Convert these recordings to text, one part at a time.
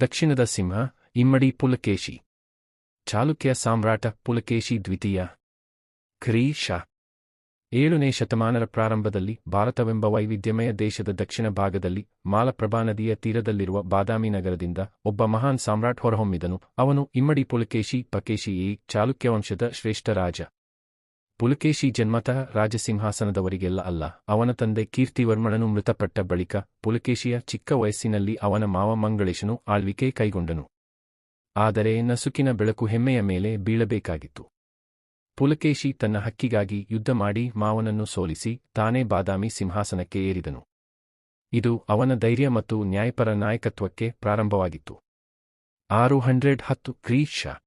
ದಕ್ಷಿಣದ ಸಿಂಹ, ಇಮ್ಮಡಿ ಪುಲಕೇಶಿ. ಚಾಲುಕ್ಯ ಸಾಮ್ರಾಟ ಪುಲಕೇಶಿ ದ್ವಿತೀಯ. ಖ್ರೀ ಶಾ. ಏಳನೇ ಶತಮಾನದ ಪ್ರಾರಂಭದಲ್ಲಿ ಭಾರತವೆಂಬ ವೈವಿಧ್ಯಮಯ ದೇಶದ ದಕ್ಷಿಣ ಭಾಗದಲ್ಲಿ ಮಾಲಪ್ರಭಾ ನದಿಯ ತೀರದಲ್ಲಿರುವ ಬಾದಾಮಿ ನಗರದಿಂದ ಒಬ್ಬ ಮಹಾನ್ ಸಾಮ್ರಾಟ್ ಹೊರಹೊಮ್ಮಿದನು. ಅವನು ಇಮ್ಮಡಿ ಪುಲಕೇಶಿ ಪಕೇಶಿ ಈ ಚಾಲುಕ್ಯ ವಂಶದ ಶ್ರೇಷ್ಠ ರಾಜ. ಪುಲಕೇಶಿ ಜನ್ಮತಃ ರಾಜಸಿಂಹಾಸನದವರಿಗೆಲ್ಲ ಅಲ್ಲ. ಅವನ ತಂದೆ ಕೀರ್ತಿವರ್ಮಣನು ಮೃತಪಟ್ಟ ಬಳಿಕ ಪುಲಕೇಶಿಯ ಚಿಕ್ಕ ವಯಸ್ಸಿನಲ್ಲಿ ಅವನ ಮಾವ ಮಂಗಳೇಶನು ಆಳ್ವಿಕೆ ಕೈಗೊಂಡನು. ಆದರೆ ನಸುಕಿನ ಬೆಳಕು ಹೆಮ್ಮೆಯ ಮೇಲೆ ಬೀಳಬೇಕಾಗಿತ್ತು. ಪುಲಕೇಶಿ ತನ್ನ ಹಕ್ಕಿಗಾಗಿ ಯುದ್ಧ ಮಾಡಿ ಮಾವನನ್ನು ಸೋಲಿಸಿ ತಾನೇ ಬಾದಾಮಿ ಸಿಂಹಾಸನಕ್ಕೆ ಏರಿದನು. ಇದು ಅವನ ಧೈರ್ಯ ಮತ್ತು ನ್ಯಾಯಪರ ನಾಯಕತ್ವಕ್ಕೆ ಪ್ರಾರಂಭವಾಗಿತ್ತು. ಆರು ಹಂಡ್ರೆಡ್ ಹತ್ತು ಕ್ರೀಶಾ.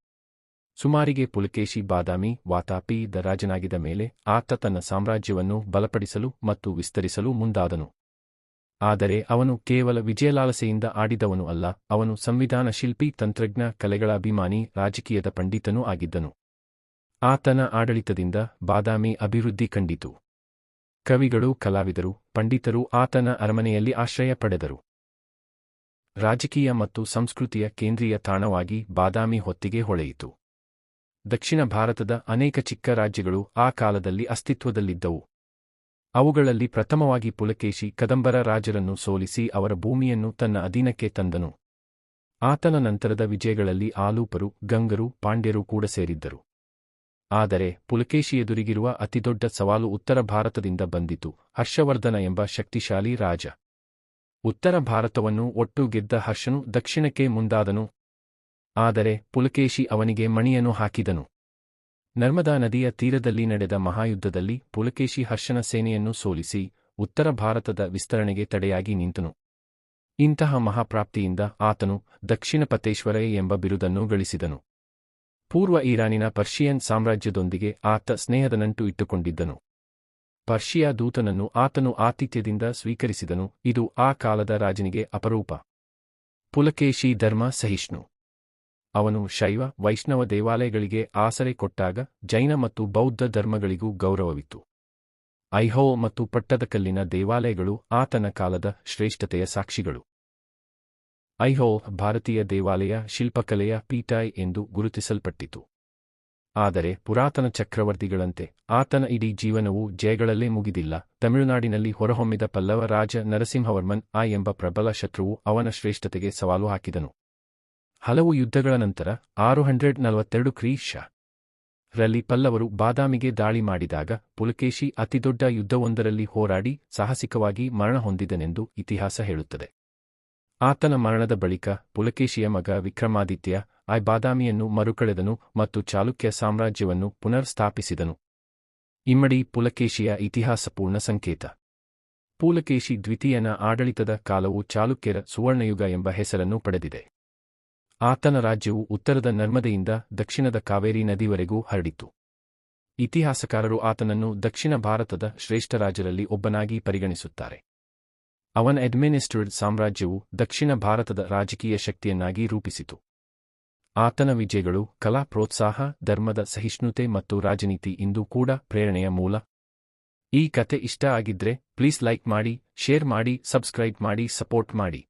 ಸುಮಾರಿಗೆ ಪುಲಕೇಶಿ ಬಾದಾಮಿ, ವಾತಾಪಿ ದ ರಾಜನಾಗಿದ ಮೇಲೆ ಆತ ತನ್ನ ಸಾಮ್ರಾಜ್ಯವನ್ನು ಬಲಪಡಿಸಲು ಮತ್ತು ವಿಸ್ತರಿಸಲು ಮುಂದಾದನು. ಆದರೆ ಅವನು ಕೇವಲ ವಿಜಯಲಾಲಸೆಯಿಂದ ಆಡಿದವನು ಅಲ್ಲ, ಅವನು ಸಂವಿಧಾನ ಶಿಲ್ಪಿ ತಂತ್ರಜ್ಞ ಕಲೆಗಳ ಅಭಿಮಾನಿ ರಾಜಕೀಯದ ಪಂಡಿತನೂ ಆಗಿದ್ದನು. ಆತನ ಆಡಳಿತದಿಂದ ಬಾದಾಮಿ ಅಭಿವೃದ್ಧಿ ಕಂಡಿತು. ಕವಿಗಳು, ಕಲಾವಿದರು, ಪಂಡಿತರು ಆತನ ಅರಮನೆಯಲ್ಲಿ ಆಶ್ರಯ ಪಡೆದರು. ರಾಜಕೀಯ ಮತ್ತು ಸಂಸ್ಕೃತಿಯ ಕೇಂದ್ರೀಯ ತಾಣವಾಗಿ ಬಾದಾಮಿ ಹೊತ್ತಿಗೆ ಹೊಳೆಯಿತು. ದಕ್ಷಿಣ ಭಾರತದ ಅನೇಕ ಚಿಕ್ಕ ರಾಜ್ಯಗಳು ಆ ಕಾಲದಲ್ಲಿ ಅಸ್ತಿತ್ವದಲ್ಲಿದ್ದವು. ಅವುಗಳಲ್ಲಿ ಪ್ರಥಮವಾಗಿ ಪುಲಕೇಶಿ ಕದಂಬರ ರಾಜರನ್ನು ಸೋಲಿಸಿ ಅವರ ಭೂಮಿಯನ್ನು ತನ್ನ ಅಧೀನಕ್ಕೆ ತಂದನು. ಆತನ ನಂತರದ ವಿಜಯಗಳಲ್ಲಿ ಆಲೂಪರು, ಗಂಗರು, ಪಾಂಡ್ಯರು ಕೂಡ ಸೇರಿದ್ದರು. ಆದರೆ ಪುಲಕೇಶಿ ಎದುರಿಗಿರುವ ಅತಿದೊಡ್ಡ ಸವಾಲು ಉತ್ತರ ಭಾರತದಿಂದ ಬಂದಿತು, ಹರ್ಷವರ್ಧನ ಎಂಬ ಶಕ್ತಿಶಾಲಿ ರಾಜ. ಉತ್ತರ ಭಾರತವನ್ನು ಒಟ್ಟು ಗೆದ್ದ ಹರ್ಷನು ದಕ್ಷಿಣಕ್ಕೆ ಮುಂದಾದನು ಆದರೆ ಪುಲಕೇಶಿ ಅವನಿಗೆ ಮಣಿಯನ್ನು ಹಾಕಿದನು. ನರ್ಮದಾ ನದಿಯ ತೀರದಲ್ಲಿ ನಡೆದ ಮಹಾಯುದ್ಧದಲ್ಲಿ ಪುಲಕೇಶಿ ಹರ್ಷನ ಸೇನೆಯನ್ನು ಸೋಲಿಸಿ ಉತ್ತರ ಭಾರತದ ವಿಸ್ತರಣೆಗೆ ತಡೆಯಾಗಿ ನಿಂತನು. ಇಂತಹ ಮಹಾಪ್ರಾಪ್ತಿಯಿಂದ ಆತನು ದಕ್ಷಿಣ ದಕ್ಷಿಣಪತೇಶ್ವರ ಎಂಬ ಬಿರುದನ್ನು ಗಳಿಸಿದನು. ಪೂರ್ವ ಇರಾನಿನ ಪರ್ಷಿಯನ್ ಸಾಮ್ರಾಜ್ಯದೊಂದಿಗೆ ಆತ ಸ್ನೇಹದ ನಂಟು ಇಟ್ಟುಕೊಂಡಿದ್ದನು. ಪರ್ಷಿಯಾ ದೂತನನ್ನು ಆತನು ಆತಿಥ್ಯದಿಂದ ಸ್ವೀಕರಿಸಿದನು, ಇದು ಆ ಕಾಲದ ರಾಜನಿಗೆ ಅಪರೂಪ. ಪುಲಕೇಶಿ ಧರ್ಮ ಸಹಿಷ್ಣು. ಅವನು ಶೈವ, ವೈಷ್ಣವ ದೇವಾಲಯಗಳಿಗೆ ಆಸರೆ ಕೊಟ್ಟಾಗ ಜೈನ ಮತ್ತು ಬೌದ್ಧ ಧರ್ಮಗಳಿಗೂ ಗೌರವವಿತ್ತು. ಐಹೋ ಮತ್ತು ಪಟ್ಟದಕಲ್ಲಿನ ದೇವಾಲಯಗಳು ಆತನ ಕಾಲದ ಶ್ರೇಷ್ಠತೆಯ ಸಾಕ್ಷಿಗಳು. ಐಹೋ ಭಾರತೀಯ ದೇವಾಲಯ ಶಿಲ್ಪಕಲೆಯ ಪೀಠಾಯ್ ಎಂದು ಗುರುತಿಸಲ್ಪಟ್ಟಿತು. ಆದರೆ ಪುರಾತನ ಚಕ್ರವರ್ತಿಗಳಂತೆ ಆತನ ಇಡೀ ಜೀವನವು ಜಯಗಳಲ್ಲೇ ಮುಗಿದಿಲ್ಲ. ತಮಿಳುನಾಡಿನಲ್ಲಿ ಹೊರಹೊಮ್ಮಿದ ಪಲ್ಲವ ರಾಜ ನರಸಿಂಹವರ್ಮನ್ ಆ ಎಂಬ ಪ್ರಬಲ ಶತ್ರುವು ಅವನ ಶ್ರೇಷ್ಠತೆಗೆ ಸವಾಲು ಹಾಕಿದನು. ಹಲವು ಯುದ್ಧಗಳ ನಂತರ ಆರು ಹಂಡ್ರೆಡ್ ನಲವತ್ತೆರಡು ಕ್ರೀಶ ರಲ್ಲಿ ಪಲ್ಲವರು ಬಾದಾಮಿಗೆ ದಾಳಿ ಮಾಡಿದಾಗ ಪುಲಕೇಶಿ ಅತಿದೊಡ್ಡ ಯುದ್ಧವೊಂದರಲ್ಲಿ ಹೋರಾಡಿ ಸಾಹಸಿಕವಾಗಿ ಮರಣ ಹೊಂದಿದನೆಂದು ಇತಿಹಾಸ ಹೇಳುತ್ತದೆ. ಆತನ ಮರಣದ ಬಳಿಕ ಪುಲಕೇಶಿಯ ಮಗ ವಿಕ್ರಮಾದಿತ್ಯ ಆ ಬಾದಾಮಿಯನ್ನು ಮರುಕಳೆದನು ಮತ್ತು ಚಾಲುಕ್ಯ ಸಾಮ್ರಾಜ್ಯವನ್ನು ಪುನರ್ ಸ್ಥಾಪಿಸಿದನು ಇಮ್ಮಡಿ ಪುಲಕೇಶಿಯ ಇತಿಹಾಸಪೂರ್ಣ ಸಂಕೇತ. ಪುಲಕೇಶಿ ದ್ವಿತೀಯನ ಆಡಳಿತದ ಕಾಲವು ಚಾಲುಕ್ಯರ ಸುವರ್ಣಯುಗ ಎಂಬ ಹೆಸರನ್ನು ಪಡೆದಿದೆ. ಆತನ ರಾಜ್ಯವು ಉತ್ತರದ ನರ್ಮದೆಯಿಂದ ದಕ್ಷಿಣದ ಕಾವೇರಿ ನದಿವರೆಗೂ ಹರಡಿತು. ಇತಿಹಾಸಕಾರರು ಆತನನ್ನು ದಕ್ಷಿಣ ಭಾರತದ ಶ್ರೇಷ್ಠ ರಾಜರಲ್ಲಿ ಒಬ್ಬನಾಗಿ ಪರಿಗಣಿಸುತ್ತಾರೆ. ಅವನ ಅಡ್ಮಿನಿಸ್ಟ್ರೇಡ್ ಸಾಮ್ರಾಜ್ಯವು ದಕ್ಷಿಣ ಭಾರತದ ರಾಜಕೀಯ ಶಕ್ತಿಯನ್ನಾಗಿ ರೂಪಿಸಿತು. ಆತನ ವಿಜಯಗಳು ಕಲಾ ಪ್ರೋತ್ಸಾಹ, ಧರ್ಮದ ಸಹಿಷ್ಣುತೆ ಮತ್ತು ರಾಜನೀತಿ ಇಂದು ಕೂಡ ಪ್ರೇರಣೆಯ ಮೂಲ. ಈ ಕತೆ ಇಷ್ಟ ಆಗಿದ್ರೆ ಪ್ಲೀಸ್ ಲೈಕ್ ಮಾಡಿ, ಶೇರ್ ಮಾಡಿ, ಸಬ್ಸ್ಕ್ರೈಬ್ ಮಾಡಿ, ಸಪೋರ್ಟ್ ಮಾಡಿ.